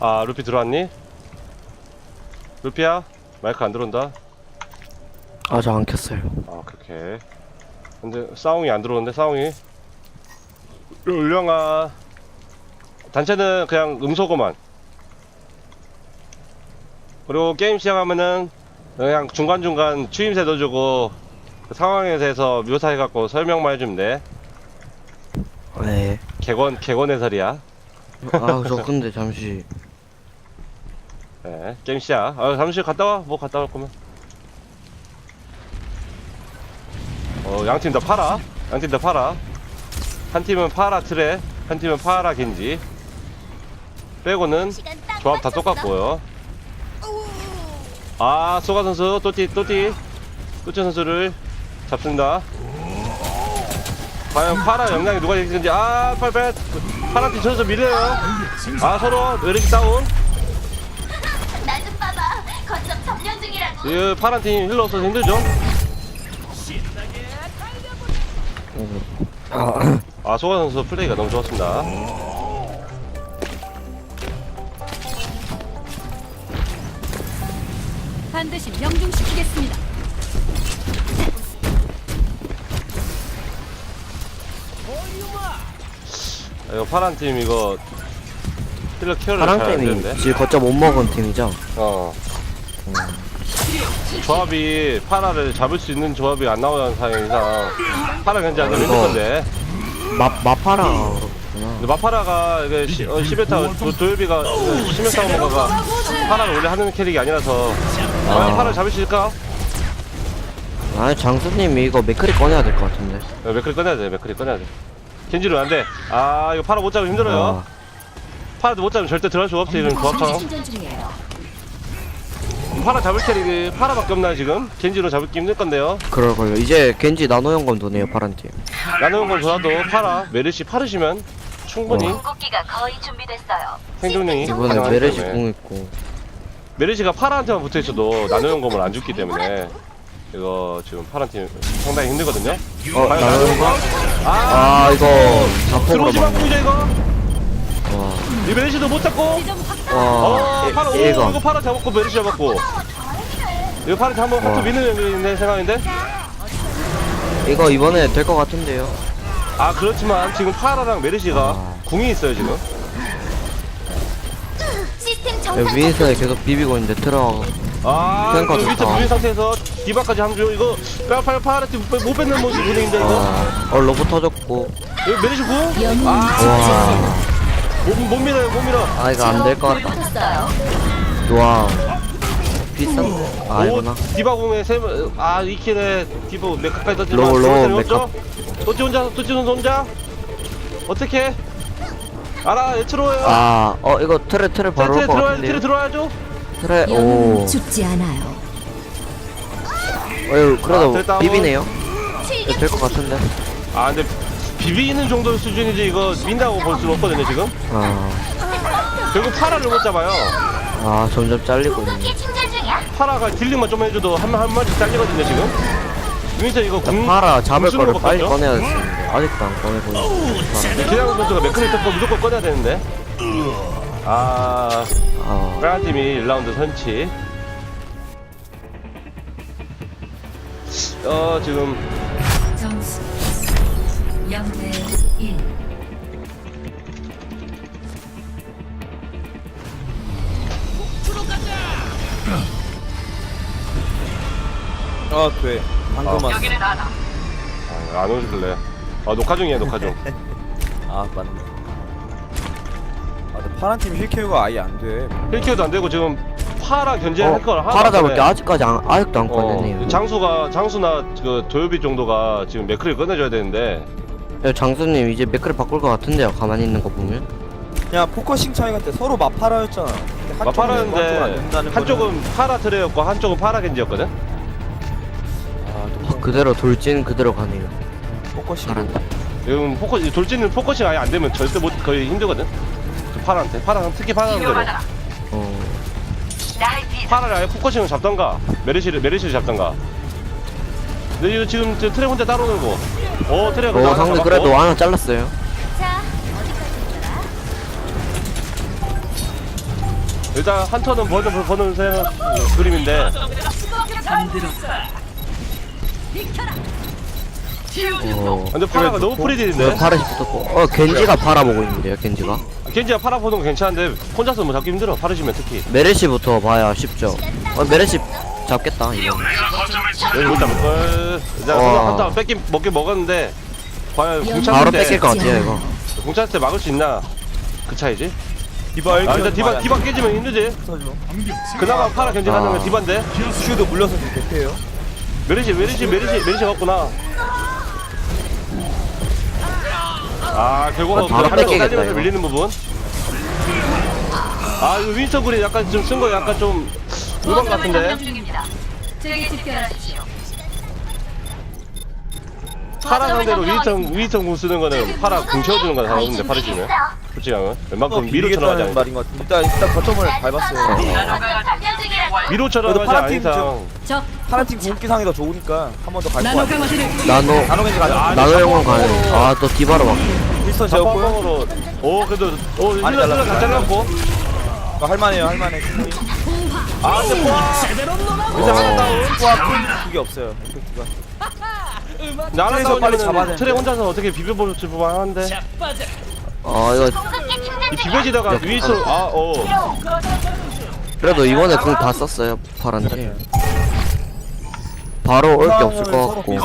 아 루피 들어왔니? 루피야 마이크 안 들어온다. 아 저 안 켰어요. 아 그렇게 근데 싸웅이 안 들어오는데 싸웅이? 울령아. 단체는 그냥 음소거만. 그리고 게임 시작하면은 그냥 중간중간 추임새 넣어주고 그 상황에 대해서 묘사해갖고 설명만 해주면 돼. 네. 개건 개건 해설이야. 아저 근데 잠시 네, 게임 시작 아 잠시 갔다 와 뭐 갔다 올 거면. 어 양팀 다 팔아. 양팀 다 팔아. 한 팀은 파라 트레 한 팀은 파라 겐지. 빼고는 시간 딱 조합 다 맞췄어. 똑같고요. 아 소가 선수 또띠 또띠. 또띠 선수를 잡습니다. 과연 파라 역량이 누가 이기는지. 아 팔팔. 파라 팀 선수 밀려요. 아 서로 웨르기 다운 이 파란 팀 힐러 없어서 힘들죠? 아아 소가 선수 플레이가 너무 좋았습니다. 반드시 명중시키겠습니다. 아, 이거 파란 팀 이거 힐러 케어를 파랑 잘안 되는데. 지금 거점 못 먹은 팀이죠? 어 조합이 파라를 잡을 수 있는 조합이 안 나오는 상황 이상 파라 견제 안 되면 힘들 건데. 마 마파라 근데 마파라가 이게 시, 어, 시베타 도, 도요비가 시메타 오머가 파라를 원래 하는 캐릭이 아니라서. 과연 아. 파라를 잡을 수 있을까? 아니 장수님 이거 맥크리 꺼내야 될 것 같은데. 어, 맥크리 꺼내야 돼 맥크리 꺼내야 돼. 겐지로 안돼. 아 이거 파라 못 잡으면 힘들어요. 아, 파라도 못 잡으면 절대 들어갈 수가 없지 이런 조합처럼. 파라 잡을 캐릭이 파라밖에 없나 지금? 겐지로 잡기 힘들 건데요 그럴걸요 이제 겐지 나노 연금 도네요 파란 팀 나누는 건 좋아도 파라 메르시 파르시면 충분히 어. 궁극기가 거의 준비됐어요. 생존력이 이번에 가능하기 메르시 때문에. 공 있고 메르시가 파라한테만 붙어 있어도 나누는 검을 안 죽기 때문에 이거 지금 파란 팀 상당히 힘들거든요 어 나노 연금 아, 아 이거 자폭으로 들어오지 마 막네 보이죠 이거? 와, 이 메르시도 못 잡고 지점 확산. 어와 파라 오 얘가 이거 파라 잡았고 메르시 잡았고 이거 파라 한번 와. 하트 미는 내 생각인데? 이거 이번에 될 것 같은데요 아 그렇지만 지금 파라랑 메르시가 아. 궁이 있어요 지금 시스템 정상 위에서 계속 비비고 있는데 들어 아, 탱커 그 밑에. 물린 상태에서 디바까지 함주 이거 빨빨 파라티 못 뺏는 모습 분위기인데 이거 아, 어 로봇 터졌고 이거 메르시 구? 영웅 아, 와, 못, 못 밀어요 못 밀어. 아 이거 안 될 것 같다. 와 비싼데 아 오, 이거나? 디바 공에 세아 이킬에 디바 몇 가까이 던지지 로우, 로우, 죠? 도치 혼자 도치 선수 혼자? 어떻게? 알아 예츠로예요. 아어 이거 트레 트레 바로 트레 올것 들어야 같은데요 트레 들어와야죠? 트레 오. 영웅은 죽지 않아요. 어휴 아, 그래도 됐다, 비비네요. 될 것 같은데. 아 근데 비비는 정도 수준이지 이거 민다고 볼 수는 없거든요 지금. 아, 결국 파라를 못 잡아요. 아 점점 잘리고 있네. 파라가 딜링만 좀 해줘도 한, 한 마디 잘리거든요 지금. 윈터 이거 궁 파라 잡을 궁수는 거를 것 빨리 같죠? 꺼내야 됐는데. 아직도 안 꺼내고 있네. 기량 선수가 맥크리 뜯고 무조건 꺼내야 되는데. 아 아. 빨간 팀이 1라운드 선취. 어 지금 점수 0대 1. 아 그래. 방금 아. 왔어. 아, 안 오실래? 아 녹화 중이야 녹화 중. 아 맞네. 아 근데 파란 팀 힐케어가 아예 안돼. 힐키어도 안 되고 지금 파라 견제할 어, 걸 하나도 파라 안 잡을 해. 게 아직까지 안, 아직도 안 어, 꺼내네요. 장수가 장수나 그 도요비 정도가 지금 맥크리 꺼내줘야 되는데 야, 장수님 이제 맥크를 바꿀 것 같은데요 가만히 있는 거 보면? 그냥 포커싱 차이 같아 서로 마파라였잖아. 근데 한쪽은 안 마파라는데 된다는 한쪽은 파라 트레였고 한쪽은 파라 겐지였거든? 아, 아, 그대로 돌진 그대로 가네요. 포커싱 잘한다 지금 포커 돌진은 포커싱 아예 안 되면 절대 못 거의 힘들거든? 저 파라한테. 파라 특히 파라한테는 어. 파라를 아예 포커싱을 잡던가 메르시를 메르시를 잡던가. 근데 이거 지금 저 트레 혼자 따로 놀고 어 트레가 어 상대. 그래도 하나 잘랐어요 자, 어디까지? 일단 한 턴은 버는 버는 생 그림인데 어. 근데 파라가 너무 왜 프리딜인데 파라시 붙었고 어 겐지가 파라 보고 있는데요 겐지가 겐지가 파라 보는 건 괜찮은데 혼자서 뭐 잡기 힘들어 파르시면 특히 메르시부터 봐야 쉽죠 어 메르시 잡겠다 이거. 여기 걸. 이제 어. 한타 뺏긴 먹긴 먹었는데 과연 바로 공찼을 뺏길 때것 같아요 이거. 공찼을 때 막을 수 있나? 그 차이지? 디바 아 1킬 일단 디바 디바 깨지면 힘들지? 그나마 파라 견제 가는 건 아. 디바인데? 슈도 물려서 좀 대패해요. 메리시 메리시 메리시 메리시 갔구나. 아 결국은 아, 바로 한명 뺏기겠다, 딸리면서 이거. 밀리는 부분? 아 이거 윈스턴 굴이 약간 좀 쓴 거 약간 좀 우방 같은데 제게 집결하십시오. 파라 상대로 윈스턴 윈스턴 군 쓰는 거는 파라 궁 채워주는 거나 상관없는데 파르시는 솔직히 하면? 웬만큼 미로처럼 하지 미로처럼 않 말인 것 같은데. 일단 일단 거점을 밟았어요. 미로처럼 그래도 하지 않은 파라팀 이상 적 파란 팀 궁극기 상이 더 좋으니까 한 번 더 갈 것 나노 같아 강화제를 나노. 나노 겐지 가자. 아, 나노 영웅 가네 아또 디바로 막. 힐스턴 제었고 오 그래도 오 많이 힐러 잘랐어, 다 잘랐고. 어, 할만해요 할만해 아 근데 포화 이제 하나 다운 포화 그게 없어요. 임팩트가 트레이서 빨리 잡아야 되는데. 트레 혼자서 어떻게 비벼볼 줄 만한데. 어 이거 이 비벼지다가 위에서 아어. 그래도 이번에 궁 다 썼어요 파란팀 바로 올 게 없을 것 같고.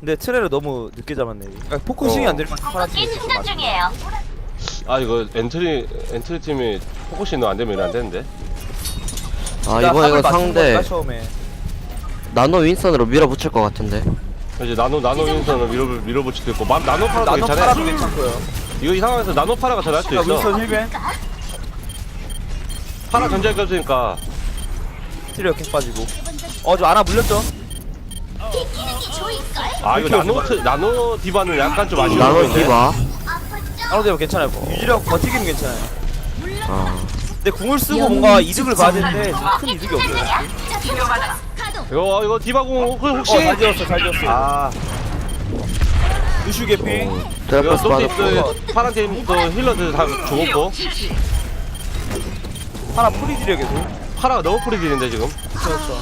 근데 트레를 너무 늦게 잡았네 그러니까 포커싱이 어. 안 되면 파란 팀이 공기 충전 중이에요. 아 이거 엔트리 엔트리 팀이 포커싱도 안 되면 안 되는데? 아 이번 이거 상대 처음에. 나노 윈선으로 밀어붙일 것 같은데. 이제 나노 나노 윈선을 밀어 밀어붙일 수도 있고 마, 나노 파라도 나노 괜찮아 파라도 괜찮고요. 이거 이 상황에서 나노 파라가 더 나을 수도 자 있어. 윈스턴 힐벤? 파라 견제할 게 없으니까. 트레 역행 빠지고. 어 저 아나 물렸죠? 아 이거 나노 트, 나노 디바는 약간 좀 아쉬운 나노 부분인데. 디바 나노 되면 괜찮아요. 유지력 버티기는 괜찮아요. 아. 근데 궁을 쓰고 뭔가 이득을 봐야 되는데 지금 큰 이득이 없어요. 이거 이거 디바공 혹- 혹시? 어 잘 지었어 잘 지었어. 아. 루슈 개피. 이거 드래퍼스 솔직히 받았고. 그 파란 팀도 힐러들 다 죽었고. 하나 프리딜이야 계속. 파라가 너무 프리딜인데 지금. 그렇죠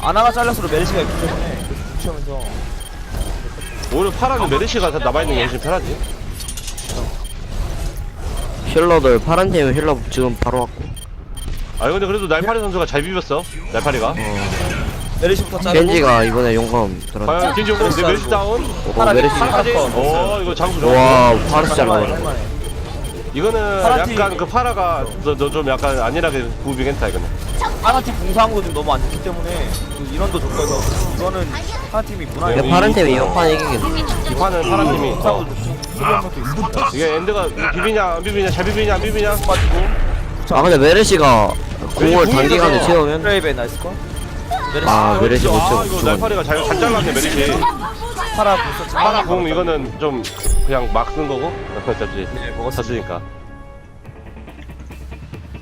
아나가 잘렸으로 메르시가 있기 때문에. 붙이면서 오히려 파라는 메르시가 더 남아있는 게 훨씬 편하지 힐러들 파란 팀 힐러 지금 바로 왔고. 아 근데 그래도 날파리 선수가 잘 비볐어. 날파리가. 메르시부터 자르고. 겐지가 이번에 용감 들었네 과연 겐지 오는데 메르시 다운? 오 파라 메르시. 파라까지 파라 어 이거 장수 좋아. 와 파르시 잘 할만해. 이거는 파라 팀. 약간 그 파라가 너, 너좀 약간 안일하게 구비겠다 이거는. 하나팀 공사하고 좀 너무 안 좋기 때문에 그 인원도 적고. 해서 이거는 하나팀이 무난해 근데 파란 팀이 이번 판 이기겠네 이 판은 파란 팀이 어, 공사하고 것도 있습니다 이게 엔드가 비비냐 안 비비냐 잘 비비냐 안 비비냐? 빠지고. 아 근데 메르시가 공을 단기간에 채우면? 트레이벤 나이스 컷 메르시 아 메르시 못 아 채우고 이거 죽었네 날파리가 잘, 잘 잘랐네 메르시. 파라 불사 파라 공 이거는 좀 그냥 막 쓴 거고? 어차피 네 먹었어 졌으니까.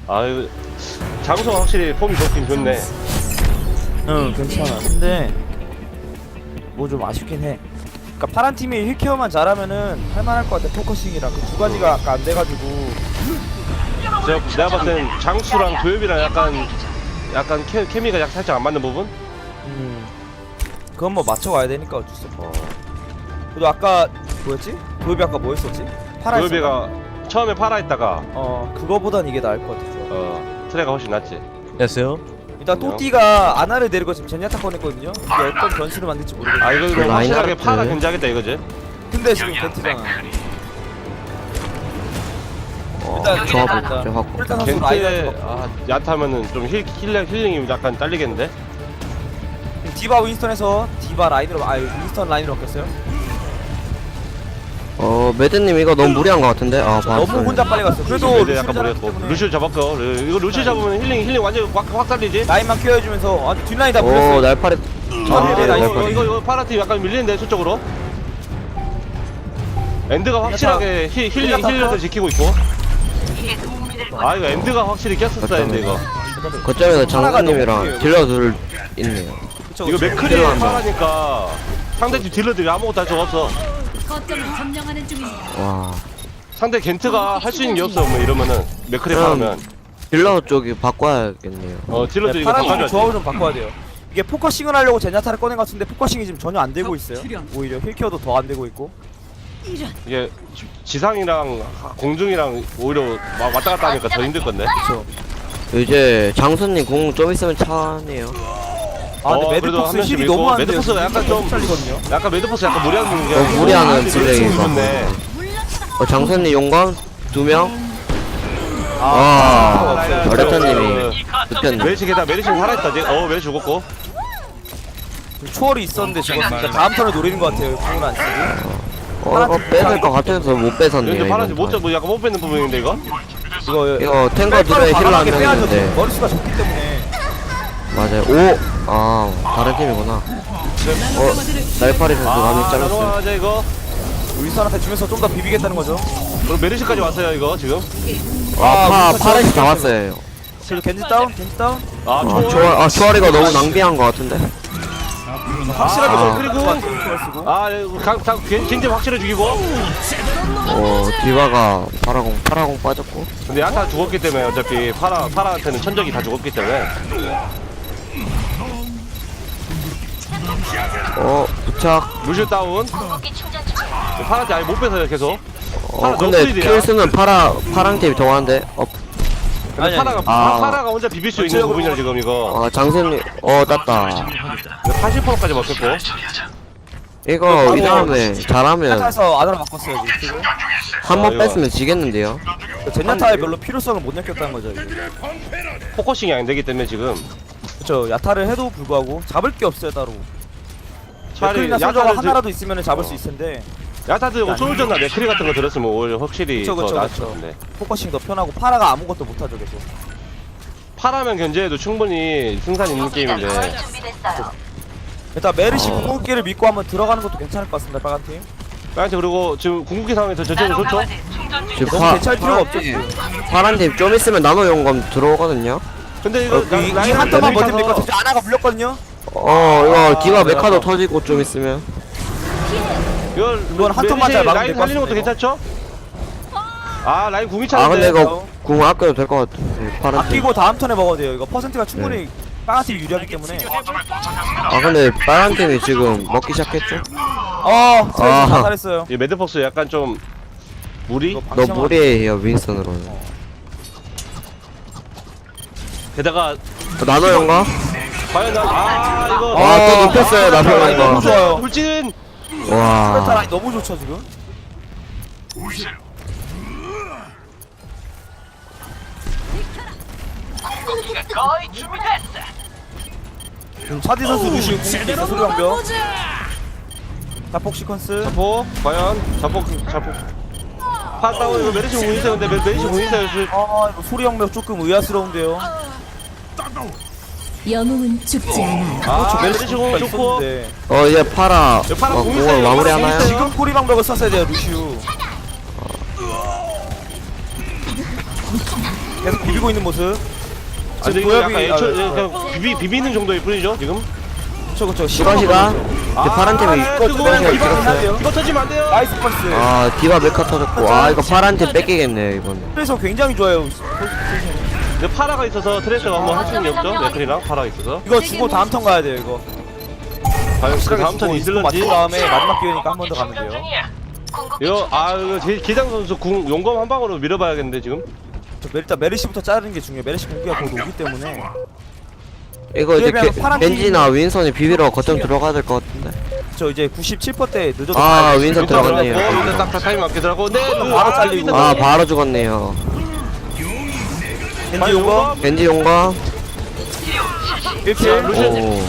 아 이거 장소가 확실히 폼이 좋긴 좋네. 응 괜찮아. 근데 뭐 좀 아쉽긴 해 그니까 파란 팀이 힐케어만 잘하면은 할만할 것 같아 포커싱이랑 그 두 가지가 아까 안 돼가지고 제가, 내가 봤을 땐 장수랑 도엽이랑 약간 약간 케, 케미가 약 살짝 안 맞는 부분? 음 그건 뭐 맞춰가야 되니까 어쩔 수 없고 어. 그래도 아까 뭐였지? 도엽이 아까 뭐 했었지? 파라? 도엽이가 처음에 파라 했다가 어 그거보단 이게 나을 것 같아. 어 트레가 훨씬 낫지 안녕하세요. 일단? 또띠가 아나를 데리고 지금 젠야타 꺼냈거든요. 이게 어떤 변수를 만들지 모르겠어 아 이거 이거 그 확실하게. 파라 견제하겠다 이거지? 근데 지금 겐트잖아. 어, 일단 조합을 일단 일단 선수 겐트에 아, 야타면은 좀 힐, 힐링, 힐링이 약간 딸리겠는데? 디바 윈스턴에서 디바 라인으로 아 윈스턴 라인으로 바뀌었어요 어 매드님 이거 너무 무리한 것 같은데? 아 너무 봤어요. 혼자 빨리 갔어 그래도 루시를 약간 때문에. 루시를 잡았고. 르- 이거 루시 잡으면 힐링 힐링 완전 확, 확 살리지? 라인만 케어해주면서 아 뒷라인 다오 물렸어 날파리. 아, 아 네, 이거, 나이스. 이거, 날파리. 이거, 이거 파라팀 약간 밀리는데 수적으로? 엔드가 확실하게 힐, 힐링 야타 힐러들 컷. 지키고 있고. 아 이거 엔드가 확실히 꼈었어야 했는데 이거. 거점에서 장군님이랑 너무 딜러 둘 있네요. 그쵸, 이거 그쵸. 맥크리 딜러 한 명. 파라니까 상대팀 딜러들이 아무것도 할 수가 없어 거점을 점령하는 중입니다. 와 상대 겐트가 할 수 있는 게 없어 뭐 이러면은 맥크리 그럼 하면 딜러 쪽이 바꿔야겠네요. 어 네, 이거 파란 팀 바꿔줘야지 조합을 좀 바꿔야 돼요. 이게 포커싱을 하려고 제냐타를 꺼낸 것 같은데 포커싱이 지금 전혀 안 되고 있어요. 오히려 힐케어도 더 안 되고 있고. 이게 지- 지상이랑 공중이랑 오히려 막 왔다 갔다 하니까 더 힘들 건데 그렇죠. 이제 장수님 공 좀 있으면 차네요. 아 근데 어, 그래도 한 매드폭스 명씩 힐이 있고, 너무 안 돼요. 매드폭스가 약간 좀- 잘리거든요. 약간 매드포스 약간 무리하는 게 어, 무리하는 좋네. 어, 장수님 용감 두 명. 아, 아, 라이라, 어렸다님이 득했네. 메리시 게다 메리시 살아있다 아직 어 메리시 죽었고 초월이 있었는데 죽었으니까 다음 턴에 노리는 것 같아요. 공을 안 쓰고. 어, 이거 뺏을 것 같아서 못 뺏었네요. 근데 파란색 이번 못, 판. 뭐 약간 못 뺏는 부분인데 이거? 이거 이거 탱거 둘에 힐러 한 명 빼야죠. 있는데 머리수가 적기 때문에. 맞아요. 오, 아 다른 팀이구나. 어, 날파리 선수 가면 아 잘랐어요. 나눠가자 이거 윌선한테 주면서 좀 더 비비겠다는 거죠. 그럼 메리시까지 왔어요 이거 지금 아, 파 윌선 파란이 저기 다 왔어요. 지금 겐지 다운, 겐지 다운. 아 아, 초월 아 초월이가 너무 낭비한 것 같은데. 확실하게 아. 좀 그리고-. 아 강, 강, 겐지 확실히 죽이고 어, 디바가 파라공, 파라공 빠졌고. 근데 야타 죽었기 때문에 어차피 파라, 파라한테는 천적이 다 죽었기 때문에 어, 부착. 루시오 다운 궁극기 충전 중. 파라한테 아예 못 뺏어요 계속 어, 파라 근데. 킬스는 파라, 파랑 팀이 더 많은데. 어, 근데 아니, 파라가 아. 파라가 혼자 비빌 수 있는 부분이라 지금 이거 아, 장수님, 어, 땄다. 80%까지 먹혔고 이거, 이 다음에 잘하면 제냐타에서 안으로 바꿨어요 지금. 한 아, 번. 뺐으면 지겠는데요. 제냐타에 별로 필요성을 못 느꼈다는 거죠. 이게. 포커싱이 안 되기 때문에 지금 그렇죠. 야타를 해도 불구하고 잡을 게 없어요 따로. 차라리 맥클이나 솔저가 야타를 들- 하나라도 있으면 잡을 어. 수 있을 텐데 야타 들고 솔전나 맥크리 같은 거 들었으면 오히려 확실히 그쵸, 더 그쵸, 그쵸. 포커싱 더 편하고 파라가 아무것도 못하죠 계속. 파라면 견제해도 충분히 승산 있는 게임인데 준비됐어요. 일단 메르시 어. 궁극기를 믿고 한번 들어가는 것도 괜찮을 것 같습니다 빨간 팀. 빨간색 그리고 지금 궁극기 상황에서 전체는 좋죠? 지금 너무 파, 대체할 필요가 없죠 지금. 파란 팀 좀 있으면 나노 용감 들어오거든요. 근데 이거 어, 나- 이, 이 라인 한 턴만 레벨 버티면 타서 이거 아나가 물렸거든요. 어, 이거 디바 아, 메카도 그래서. 터지고 좀 있으면. 이거 이건 한 턴만 잘 막으면 라인 될것 살리는 것도 같습니다, 괜찮죠? 아 라인 궁이 아, 근데 차는데 이거 궁 아껴도 될 것 같아. 파란 팀. 아끼고 다음 턴에 먹어도 돼요. 이거 퍼센트가 충분히 빨간 팀이 유리하기 때문에. 아, 근데 빨간 팀이 지금 먹기 시작했죠? 어, 아. 자살했어요. 이 매드폭스 약간 좀 무리? 이거 너 무리해요, 윈스턴으로는. 게다가 어, 나노 용감? 과연 나, 아 이거 아, 또 눕혔어요, 나노 라인 너무. 좋아요. 돌진 와. 라인 너무 좋죠 지금. 지금 차디 선수 루시우 공격기 있어 소리방벽. 자폭 시퀀스. 자폭 과연 자폭 자폭 파다운 이거 메르시 메- 메르시 그- 아 이거 소리방벽 조금 의아스러운데요. 영웅은 죽지 않아요. 아궁 공격기가 좋고 있었는데. 어, 이제 파라, 어, 여, 파라 공 공을 있어요. 마무리 하나요? 있어요. 지금 소리방벽을 썼어야 돼요 루시우. 계속 비비고 있는 모습. 아 근데 지금 약간 애초 아, 네. 그냥 비비, 비비는 정도일 뿐이죠 지금 그쵸 그쵸 시간 시간. 이제 파란 팀이 아, 이거 이거 해야 돼요. 이거 터지면 안 돼요 나이스 펀스. 아, 디바 메카 터졌고. 아, 이거 파란 팀 뺏기겠네요, 이번에. 그래서 굉장히 좋아요. 근 데 파라가 있어서 트레이서가 한번 할수 있는 게 없죠 맥클이랑 파라가 있어서 이거 주고 다음 턴 가야 돼요 이거. 과연 그 다음 이스코 있을런지 맞춘 다음에 마지막 기회니까 한 번 더 가면 돼요. 이거 아 중. 이거 제- 기장 선수 궁 용검 한 방으로 밀어봐야겠는데 지금 저 메- 일단 메르시부터 자르는 게 중요해요. 메르시 공기가 곧 오기 때문에. 이거 이제 그러면 게- 파란 겐지나 윈선이 비비러 거점 들어가야 될 것 같은데. 저 이제 97%대 늦어도 아, 가야. 윈선 들어갔네요. 근데 딱딱 타임 맞게 들어가고 네 바로 잘리고. 아, 바로 죽었네요. 겐지 용거 겐지 용감. 1킬. 오.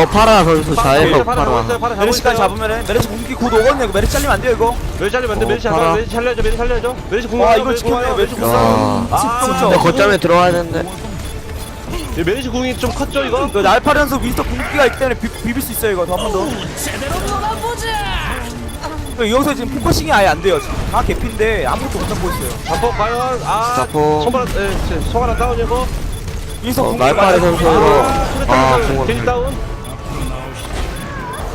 어, 파라 선수 자해서 파라. 파라 메르시까지 잡으면은 메르시 공기 곧 오거든요. 이거 메르시 잘리면 안 돼요 이거. 메리 살리면 안돼 어, 메리 파라. 살려 메리 살려야죠 메리 살려야죠 메리 궁와 이걸 지켰네요. 메르시 궁. 아. 아, 근데 그렇죠. 거점에 들어와야 되는데. 이 메리시 궁이 좀 컸죠 이거? 그 날파련서 윈스터 공기가 있기 때문에 비, 비빌 수 있어요 이거 한 번 더. 그 여기서 지금 포커싱이 아예 안 돼요. 지금 다 개피인데 아무것도 못 잡고 있어요. 자폭 과연 아 자폭. 손가락 에 제- 손가락 다운이고 윈스터 어, 날파리 선수로. 아, 아 공을. 겐지 다운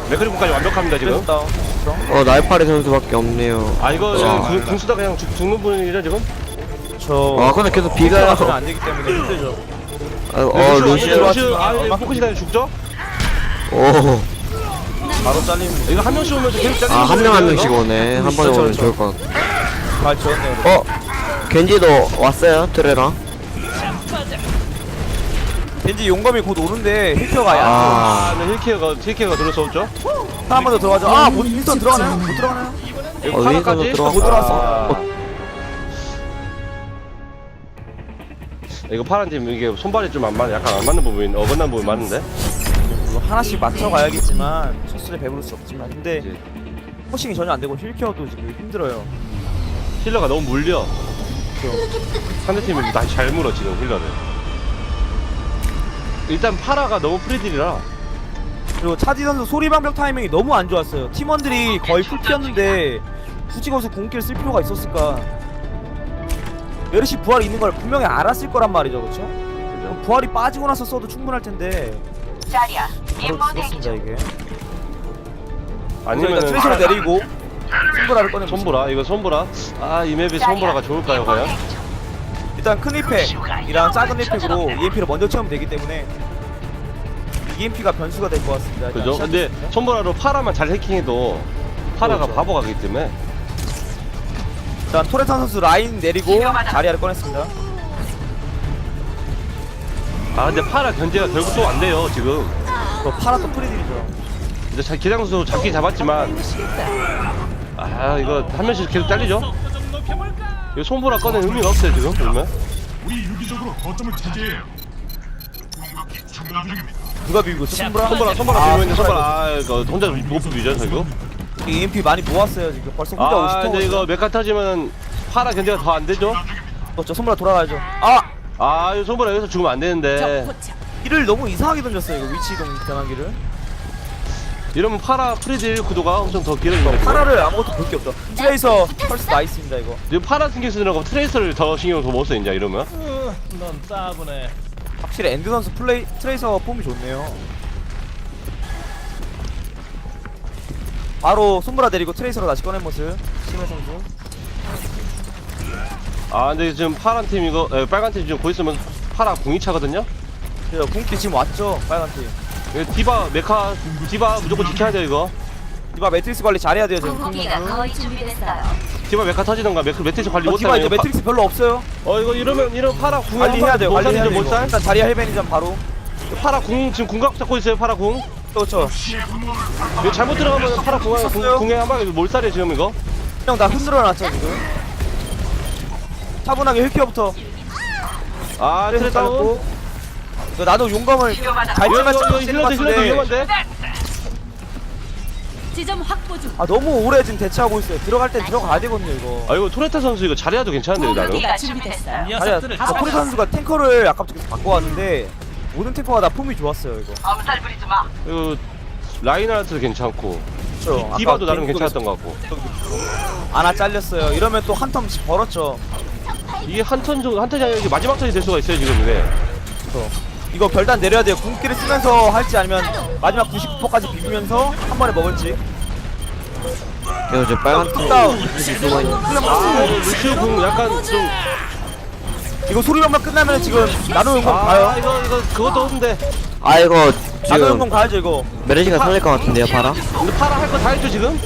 맥크리 궁까지 완벽합니다 지금 다운. 어 날파리 선수밖에 없네요 아 이거 아. 군- 군수다 그냥 죽, 죽는 분이죠 지금? 저 아 근데 계속 비가 비가 와서 안 되기 때문에 힘들죠. 아, 어 루시오 루시오 아 얼마큼 포커시 다니 죽죠? 오아한 바로 잘리면 이거 한 명씩 오면 계속 잘리는 아, 명 거예요, 한? 명씩 오네 한 번에 오면. 좋을 것 같아 잘 지웠네요. 어 겐지도 왔어요 트레랑 왠지 용검이 곧 오는데 힐케어가 야. 아 아, 네, 힐케어가 힐케어가 들어서 없죠? 한번 더 들어가죠. 아, 못 일단 들어가나요? 못 들어가나요? 이거 어, 윈선도 파라까지 들어가- 못 들어왔어. 아. 이거 파란 팀 이게 손발이 좀 안 맞, 약간 안 맞는 부분, 어긋난 부분 많은데. 물론 하나씩 맞춰가야겠지만 소스를 배부를 수 없지만 근데 포싱이 전혀 안 되고 힐케어도 지금 힘들어요. 힐러가 너무 물려. 상대 팀이 다시 잘 물어 지금 힐러를. 일단 파라가 너무 프리딜이라. 그리고 차지 선수 소리 방벽 타이밍이 너무 안 좋았어요. 팀원들이 거의 풀 피었는데 굳이 거기서 공길 쓸 필요가 있었을까? 메르시 부활이 있는 걸 분명히 알았을 거란 말이죠, 그렇죠? 그죠? 부활이 빠지고 나서 써도 충분할 텐데 자리야. 바로 대기 죽었습니다 중. 이게. 아니면 일단 트레이서로 내리고 손보라를 꺼내 손보라 이거 손보라. 아이 맵에 손보라가 좋을까요 과연? 일단 큰 힐팩이랑 작은 힐팩으로 EMP를 먼저 채우면 되기 때문에 EMP가 변수가 될 것 같습니다. 일단 그죠? 근데 시작했습니다. 손보라로 파라만 잘 해킹해도 파라가 그렇죠. 바보 가기 때문에. 일단 토레탄 선수 라인 내리고 자리아를 꺼냈습니다. 아 근데 파라 견제가 결국 또 안 돼요 지금. 또 파라 또 프리딜이죠. 이제 자, 기장수 잡긴 잡았지만 아 이거 한 명씩 계속 잘리죠? 이거 손보라 꺼낸 의미가 없어요 지금 그러면 우리 유기적으로 거점을 차지해요. 공격기. 누가 비비고 있어? 손보라? 손보라 손보라 아, 들고 있는데 손보라 아 이거 혼자 못 비비죠 저거 EMP 많이 모았어요 지금. 벌써 혼자 아 50통. 근데 이거 메카 터지면 파라 견제가 더 안 되죠? 그렇죠. 손보라 돌아가야죠. 아! 아 이거 손보라 여기서 죽으면 안 되는데 길을 너무 이상하게 던졌어요 이거 위치 이동 변환기를. 이러면 파라 프리딜 구도가 엄청 더 지금 파라를 아무것도 볼 게 없죠. 트레이서 펄스 나이스입니다 이거. 이거 파라 신경 쓰느라고 트레이서를 더 신경 더못 써 이제 이러면 확실히 엔드 선수 플레이 트레이서 폼이 좋네요. 바로 손보라 내리고 트레이서로 다시 꺼낸 모습 심해 선수. 아 근데 지금 파란 팀 이거 에, 빨간 팀 지금 곧 있으면 파라 공이 차거든요? 그래서 공기 지금 왔죠 빨간 팀. 이거 디바 메카 디바 무조건 지켜야 돼요 이거 디바 매트릭스 관리 잘해야 돼요 지금. 궁극기가 선수. 거의 준비됐어요. 디바 메카 터지던가 메크 매트리스 관리 어, 디바 못하면 이제 매트릭스 별로 없어요. 어 이거 이러면 이런 파라 궁 관리해야 돼요. 관리해야 돼요. 못 이거. 살? 일단 자리야 헬벤이전 바로. 파라 궁 지금 궁각 잡고 있어요 파라 궁 그렇죠. 이거 잘못 들어가면 파라 궁 있었어요? 궁에 한 방에 몰살이에요 지금 이거 그냥 다 흔들어 놨죠 지금. 차분하게 힐케어부터 아 트레 다운. 이거 나도 용검을 잘 이거 찌만 이거 찍고 힐러드 있는 힐러드 것 같은데 위험한데 지점 확보 중. 아 너무 오래 지금 대처하고 있어요. 들어갈 땐 들어가야 되거든요 이거. 아 이거 토레타 선수 이거 잘해도 괜찮은데 나름 준비됐어요. 아니야, 아, 코리 선수가 탱커를 아까부터 계속 바꿔왔는데 모든 탱커가 다 폼이 좋았어요 이거. 엄살 부리지 마. 이거 라인하르트도 괜찮고 그렇죠. 디바도 나름 괜찮았던 것 같고 아나 잘렸어요. 이러면 또 한 텀씩 벌었죠. 이게 한턴 정도 한 턴이 아니라 이게 마지막 턴이 될 수가 있어요 지금 이게 그렇죠. 이거 별단 내려야 돼요. 궁기를 쓰면서 할지 아니면 마지막 99%까지 비비면서 한 번에 먹을지. 이제 빨간 팀 다운. 누가 있는 아 이거 루시오 궁 약간 좀 이거 소리방만 끝나면 지금 나노 용검 아, 가요. 이거 이거 그것도 없는데 아 이거 나노 용검 지금 가야죠 이거. 메르시가 살릴 것 같은데요 파라? 근데 파라 할 거 다 했죠 지금?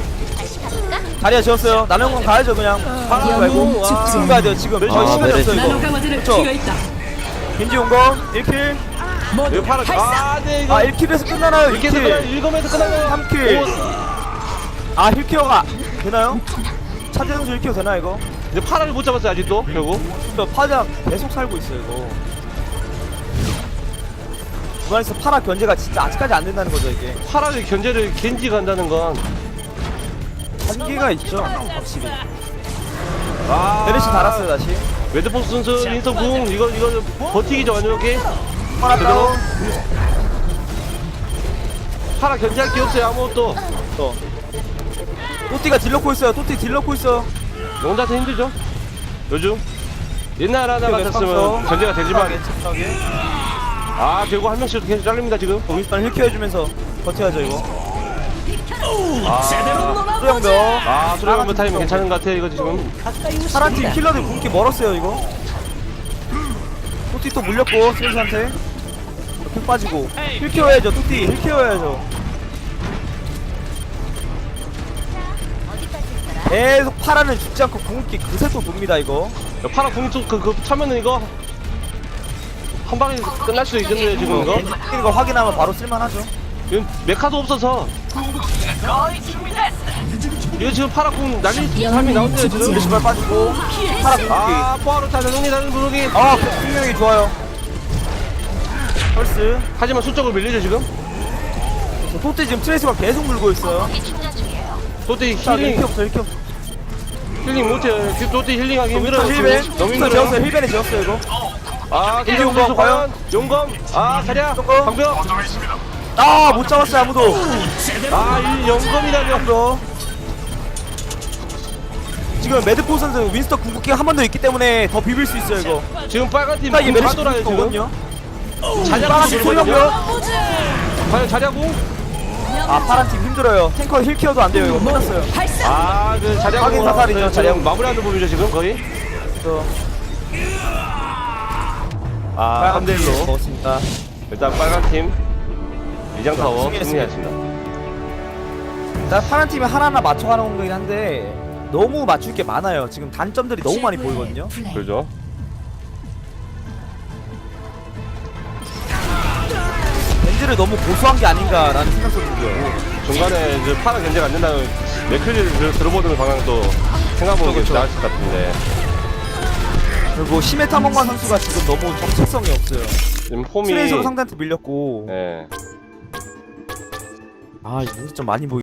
자리야 지었어요. 나노 용검 가야죠 그냥. 하지 말고. 와. 지금 가야 돼요 지금. 아, 저희 시간이 메르시. 없어 나노 이거. 강화제를 그렇죠. 쥐어 있다. 겐지 용검 1킬. 이거 파라 아 네, 이거 아 1킬에서 끝나나요? 이렇게 해서 2킬. 일검에서 끝나요 3킬. 아 힐케어가 되나요? 차재 선수 힐케어 되나 이거? 근데 파라를 못 잡았어요 아직도 결국 저 파장 계속 살고 있어요 이거. 중간에서 파라 견제가 진짜 아직까지 안 된다는 거죠 이게. 파라를 견제를 겐지 간다는 건 한계가 있죠 확실히. 아, 베르시 달았어요 다시. 레드포스 선수 인서 궁 이거 이거 좀 버티기죠 완전히 파라 다운. 파라 견제할 게 없어요 아무것도 또. 또띠가 딜 넣고 있어요. 또띠 딜 넣고 있어. 혼자서 힘들죠 요즘 옛날 하나 같았으면 견제가 되지만 침착하게. 아 결국 한 명씩 계속 잘립니다 지금 윈스턴 힐케어 해주면서 버텨야죠 이거. 아, 수영병 아 수령부 타이밍 괜찮은 것 같아 이거 지금 파란 팀 킬러들 굶기 멀었어요 이거 토티 또 물렸고 스레스한테 픽 빠지고. 힐 키워야죠 토티 힐 키워야죠. 계속 파라는 죽지 않고 궁극기 그새 또 돕니다 이거. 야, 파라 공쪽 그, 그 차면은 이거? 한 방에 끝날 수도 있겠네요 지금 이거? 이거 확인하면 바로 쓸만하죠. 이건 메카도 없어서. 이거 지금 파라 공 날릴 타이밍 나온대요 지금. 레시발 빠지고 파라 궁극기 아, 아 포화로 타는 동이 다른 부르기 분명히 좋아요 펄스. 하지만 수적으로 밀리죠 지금? 토티 지금 트레이스가 계속 물고 있어요. 도티 자 힐링. 힐키 없어 힐키 없어 힐링 못해요. 지금 도티 힐링하기 힘들어요 힐벤 지금. 너무 지었어요 힘들어요. 힐벤에 지었어요 이거. 아 힐링 계속 용검 과연? 용검? 아 자리야. 방벽. 아 못 잡았어요 아무도. 아이 용검이라뇨 또 지금 매드포 선수 윈스터 궁극기 한번 더 있기 때문에 더 비빌 수 있어요 이거. 지금 빨간 팀자 이게 메르시 가돌아요 지금? 궁극기거든요 파란 팀 소형병 과연 자리야고? 아 파란 팀 힘들어요. 탱커 힐 키워도 안 돼요. 이거 끝났어요. 아그 자리야고 확인 사살이죠, 자리야고. 마무리하는 부분이죠 지금 거의? 그래서 아 빨간 팀 3대1로. 먹었습니다. 일단 빨간 팀. 위장 타워 승리했습니다. 승리했습니다. 일단 파란 팀이 하나하나 맞춰가는 거긴 한데 너무 맞출 게 많아요. 지금 단점들이 너무 많이 보이거든요. 그렇죠 벤지를 너무 고수한 게 아닌가라는 생각도 들고요. 중간에 이제 파라 견제가 안 된다면 맥클리를 들- 들어보는 방향도 생각해보는 게 나을 것 같은데. 그리고 시메타 몽관 선수가 지금 너무 정체성이 없어요. 지금 폼이 트레이서로 상대한테 밀렸고. 예. 아 이거 좀 많이 보이